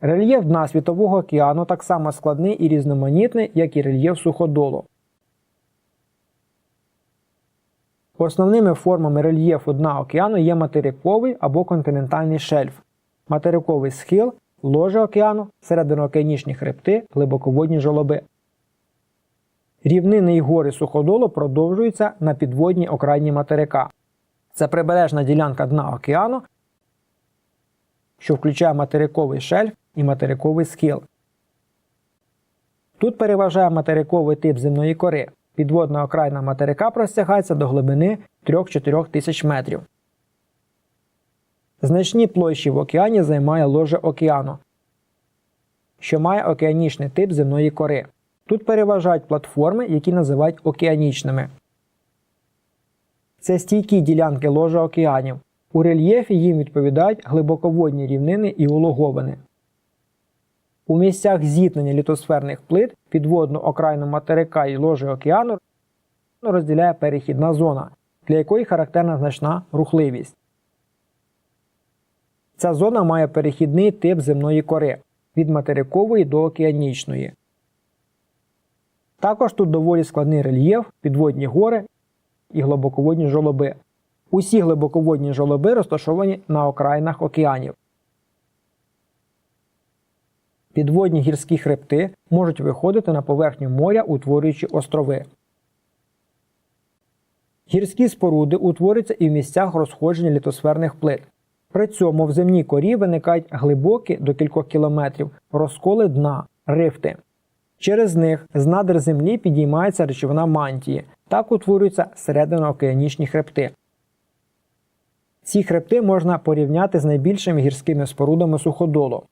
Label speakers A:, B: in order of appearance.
A: Рельєф дна Світового океану так само складний і різноманітний, як і рельєф суходолу. Основними формами рельєфу дна океану є материковий або континентальний шельф, материковий схил, ложе океану, серединоокеанічні хребти, глибоководні жолоби. Рівнини й гори суходолу продовжуються на підводній окраїні материка. Це прибережна ділянка дна океану, що включає материковий шельф і материковий схил. Тут переважає материковий тип земної кори. Підводна окраїна материка простягається до глибини 3-4 тисяч метрів. Значні площі в океані займає ложе океану, що має океанічний тип земної кори. Тут переважають платформи, які називають океанічними. Це стійкі ділянки ложа океанів. У рельєфі їм відповідають глибоководні рівнини і улоговини. У місцях зіткнення літосферних плит підводну окраїну материка і ложі океану розділяє перехідна зона, для якої характерна значна рухливість. Ця зона має перехідний тип земної кори від материкової до океанічної. Також тут доволі складний рельєф, підводні гори і глибоководні жолоби. Усі глибоководні жолоби розташовані на окраїнах океанів. Підводні гірські хребти можуть виходити на поверхню моря, утворюючи острови. Гірські споруди утворюються і в місцях розходження літосферних плит. При цьому в земній корі виникають глибокі до кількох кілометрів розколи дна, рифти. Через них з надр землі підіймається речовина мантії, так утворюються серединоокеанічні хребти. Ці хребти можна порівняти з найбільшими гірськими спорудами суходолу.